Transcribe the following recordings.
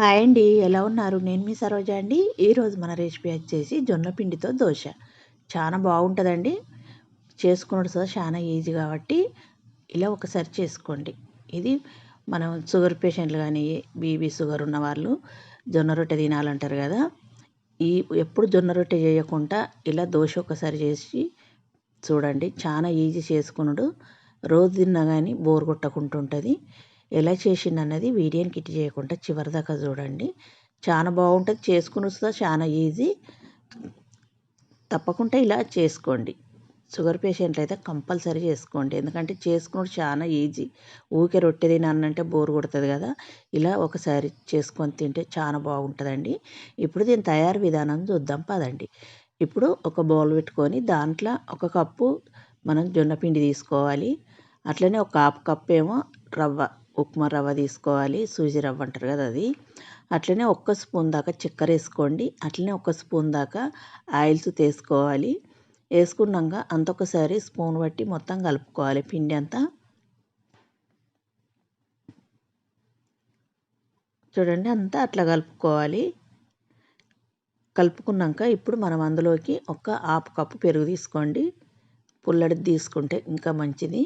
Hi అండి ఎలా ఉన్నారు? నేను మీ సరోజ అండి. ఈరోజు మన రెసిపీ వచ్చేసి జొన్న పిండితో దోశ. చాలా బాగుంటుందండి. చేసుకున్నాడు సార్ చాలా ఈజీ కాబట్టి ఇలా ఒకసారి చేసుకోండి. ఇది మనం షుగర్ పేషెంట్లు కానీ బీబీ షుగర్ ఉన్న వాళ్ళు జొన్న రొట్టె తినాలంటారు కదా. ఈ ఎప్పుడు జొన్న రొట్టె చేయకుండా ఇలా దోశ ఒకసారి చేసి చూడండి. చాలా ఈజీ చేసుకున్నాడు. రోజు తిన్నా కానీ బోర్ కొట్టకుంటుంటుంది. ఎలా చేసింది అన్నది వీడియోని కిట్ చేయకుండా చివరిదాకా చూడండి. చాలా బాగుంటుంది. చేసుకుని వస్తా చాలా ఈజీ. తప్పకుండా ఇలా చేసుకోండి. షుగర్ పేషెంట్లు అయితే కంపల్సరీ చేసుకోండి. ఎందుకంటే చేసుకుని చాలా ఈజీ. ఊకే రొట్టె తినాలంటే బోర్ కొడుతుంది కదా. ఇలా ఒకసారి చేసుకొని తింటే చాలా బాగుంటుందండి. ఇప్పుడు దీని తయారు విధానం చూద్దాం. పదండి. ఇప్పుడు ఒక బౌల్ పెట్టుకొని దాంట్లో ఒక కప్పు మనం జొన్నపిండి తీసుకోవాలి. అట్లనే ఒక హాఫ్ కప్ ఏమో రవ్వ ఉప్మా రవ్వ తీసుకోవాలి సూజీ రవ్వ అంటారు కదా అది. అట్లనే ఒక్క స్పూన్ దాకా చక్కెర వేసుకోండి. అట్లనే ఒక స్పూన్ దాకా ఆయిల్స్ తీసుకోవాలి. వేసుకున్నాక అంత ఒకసారి స్పూన్ బట్టి మొత్తం కలుపుకోవాలి పిండి అంతా. చూడండి అంతా అట్లా కలుపుకోవాలి. కలుపుకున్నాక ఇప్పుడు మనం అందులోకి ఒక హాఫ్ కప్పు పెరుగు తీసుకోండి. పుల్లడిది తీసుకుంటే ఇంకా మంచిది.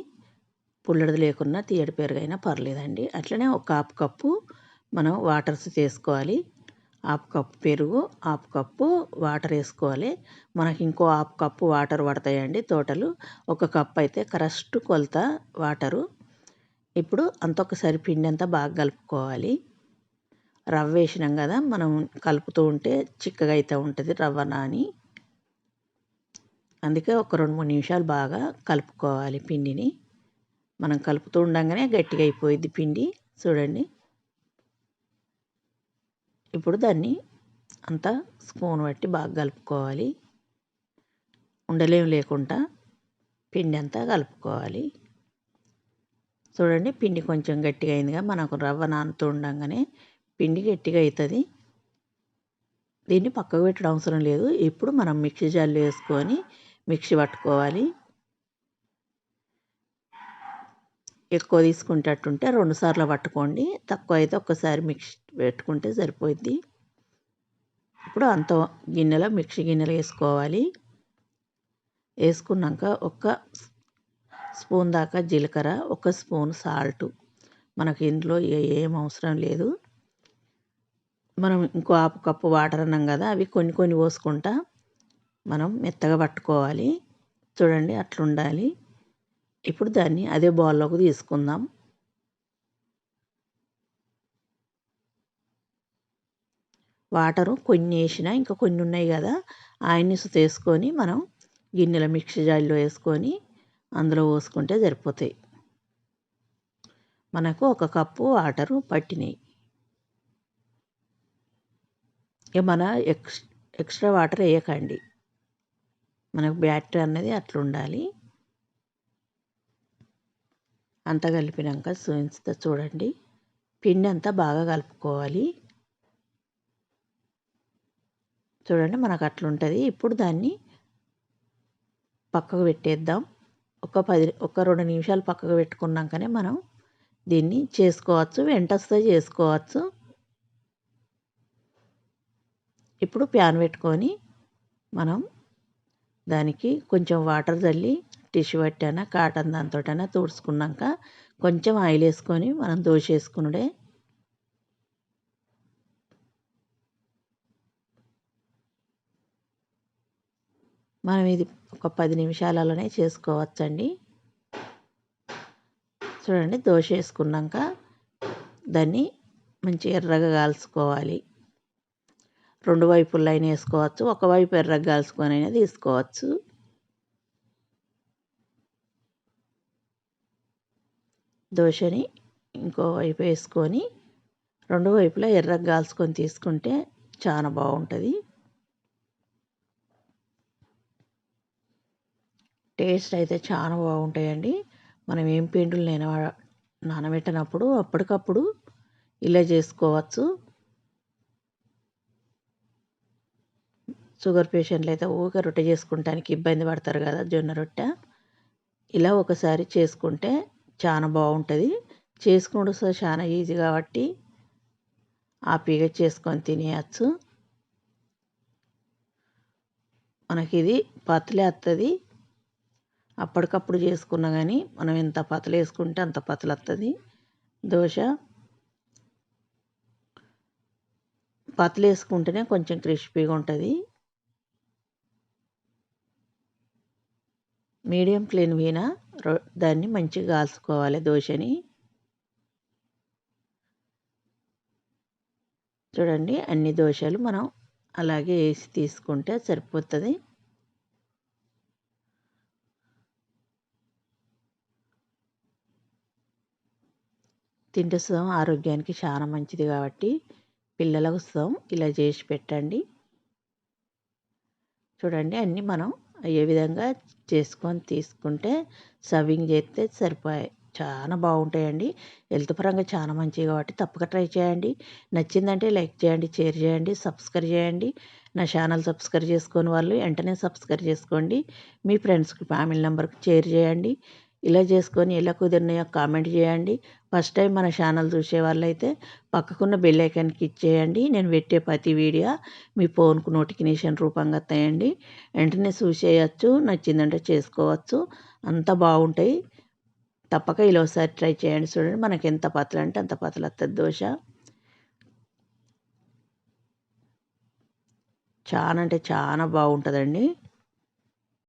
పుల్లడిది లేకున్నా తీయడి పెరుగైనా పర్లేదండి. అట్లనే ఒక హాఫ్ కప్పు మనం వాటర్స్ చేసుకోవాలి. హాఫ్ కప్పు పెరుగు హాఫ్ కప్పు వాటర్ వేసుకోవాలి. మనకి ఇంకో హాఫ్ కప్పు వాటర్ పడతాయండి తోటలు. ఒక కప్ అయితే కరెక్ట్ కొలత వాటరు. ఇప్పుడు అంత ఒకసారి పిండి అంతా బాగా కలుపుకోవాలి. రవ్వ వేసినాం కదా మనం కలుపుతూ ఉంటే చిక్కగా అయితే ఉంటుంది రవ్వ నాని. అందుకే ఒక రెండు మూడు నిమిషాలు బాగా కలుపుకోవాలి పిండిని. మనం కలుపుతూ ఉండగానే గట్టిగా అయిపోయింది పిండి. చూడండి. ఇప్పుడు దాన్ని అంతా స్పూన్ బట్టి బాగా కలుపుకోవాలి. ఉండలేం లేకుండా పిండి అంతా కలుపుకోవాలి. చూడండి పిండి కొంచెం గట్టిగా అయిందిగా మనకు రవ్వ నానుతూ ఉండగానే పిండి గట్టిగా అవుతుంది దీన్ని పక్కకు పెట్టడం అవసరం లేదు. ఇప్పుడు మనం మిక్సీ జార్లో వేసుకొని మిక్సీ పట్టుకోవాలి. ఎక్కువ తీసుకుంటట్టుంటే రెండు సార్లు పట్టుకోండి. తక్కువ అయితే ఒక్కసారి మిక్సీ పెట్టుకుంటే సరిపోద్ది ఇప్పుడు అంత గిన్నెలో మిక్సీ గిన్నెలో వేసుకోవాలి. వేసుకున్నాక ఒక స్పూన్ దాకా జీలకర్ర ఒక స్పూన్ సాల్ట్. మనకి ఇంట్లో ఏం అవసరం లేదు. మనం ఇంకో ఆపు కప్పు వాటర్ అన్నాం కదా అవి కొన్ని కొన్ని పోసుకుంటా మనం మెత్తగా పట్టుకోవాలి. చూడండి అట్లా ఉండాలి ఇప్పుడు దాన్ని అదే బౌల్లోకి తీసుకుందాం. వాటరు కొన్ని వేసిన ఇంకా కొన్ని ఉన్నాయి కదా ఆయన్ని తీసుకొని మనం గిన్నెల మిక్సీ జాయిలో వేసుకొని అందులో పోసుకుంటే సరిపోతాయి. మనకు ఒక కప్పు వాటరు పట్టినాయి. ఇక మన ఎక్స్ ఎక్స్ట్రా వాటర్ వేయకండి. మనకు బ్యాటరీ అన్నది అట్లా ఉండాలి. అంతా కలిపినాక చూపిస్తా చూడండి. పిండి అంతా బాగా కలుపుకోవాలి. చూడండి మనకు అట్లుంటుంది. ఇప్పుడు దాన్ని పక్కకు పెట్టేద్దాం. ఒక పది ఒక రెండు నిమిషాలు పక్కకు పెట్టుకున్నాకనే మనం దీన్ని చేసుకోవచ్చు వెంటస్తో చేసుకోవచ్చు. ఇప్పుడు ప్యాన్ పెట్టుకొని మనం దానికి కొంచెం వాటర్ చల్లి టిష్యూ పట్టానా కాటన్ దాంతోటైనా తుడుచుకున్నాక కొంచెం ఆయిల్ వేసుకొని మనం దోశ వేసుకునుడే మనం ఇది ఒక పది నిమిషాలలోనే చేసుకోవచ్చండి. చూడండి దోశ వేసుకున్నాక దాన్ని మంచి ఎర్రగా కాల్చుకోవాలి. రెండు వైపుల్లో అయినా వేసుకోవచ్చు ఒకవైపు ఎర్రగా కాల్చుకొని అయినా తీసుకోవచ్చు. దోశని ఇంకో వైపు వేసుకొని రెండు వైపులా ఎర్రగా కాల్చుకొని తీసుకుంటే చాలా బాగుంటుంది. టేస్ట్ అయితే చాలా బాగుంటాయండి. మనం ఏం పిండులు నేను నానబెట్టినప్పుడు అప్పటికప్పుడు ఇలా చేసుకోవచ్చు. షుగర్ పేషెంట్లు అయితే ఊరికే రొట్టె చేసుకుంటానికి ఇబ్బంది పడతారు కదా జొన్న రొట్టె. ఇలా ఒకసారి చేసుకుంటే చాలా బాగుంటుంది. చేసుకున్నాడు సార్ చాలా ఈజీ కాబట్టి హ్యాపీగా చేసుకొని తినేయచ్చు. మనకి ఇది పతలే వస్తుంది అప్పటికప్పుడు చేసుకున్నా కానీ మనం ఎంత పతలు వేసుకుంటే అంత పతలు వస్తుంది దోశ. పతలు వేసుకుంటేనే కొంచెం క్రిస్పీగా ఉంటుంది. మీడియం ప్లేన్ వీనా దాన్ని మంచిగా కాల్చుకోవాలి దోశని. చూడండి అన్ని దోశలు మనం అలాగే వేసి తీసుకుంటే సరిపోతుంది. తింటే సుతం ఆరోగ్యానికి చాలా మంచిది కాబట్టి పిల్లలకు సుతం ఇలా చేసి పెట్టండి. చూడండి అన్నీ మనం అయ్యే విధంగా చేసుకొని తీసుకుంటే సర్వింగ్ చేస్తే సరిపోయాయి. చాలా బాగుంటాయండి. హెల్త్ పరంగా చాలా మంచివి కాబట్టి తప్పక ట్రై చేయండి. నచ్చిందంటే లైక్ చేయండి షేర్ చేయండి సబ్స్క్రైబ్ చేయండి. నా ఛానల్ సబ్స్క్రైబ్ చేసుకొని వాళ్ళు వెంటనే సబ్స్క్రైబ్ చేసుకోండి. మీ ఫ్రెండ్స్కి ఫ్యామిలీ నెంబర్కి షేర్ చేయండి. ఇలా చేసుకొని ఎలా కుదిరినాయో కామెంట్ చేయండి. ఫస్ట్ టైం మన ఛానల్ చూసే వాళ్ళైతే పక్కకున్న బెల్ క్లిక్ ఇచ్చేయండి నేను పెట్టే ప్రతి వీడియో మీ ఫోన్కు నోటిఫికేషన్ రూపంగా వస్తాయండి. వెంటనే చూసేయచ్చు నచ్చిందంటే చేసుకోవచ్చు. అంత బాగుంటాయి. తప్పక ఇలా ఒకసారి ట్రై చేయండి. చూడండి మనకి ఎంత పతలు అంటే అంత పతలు వస్తుంది దోశ చాలా అంటే చాలా బాగుంటుందండి.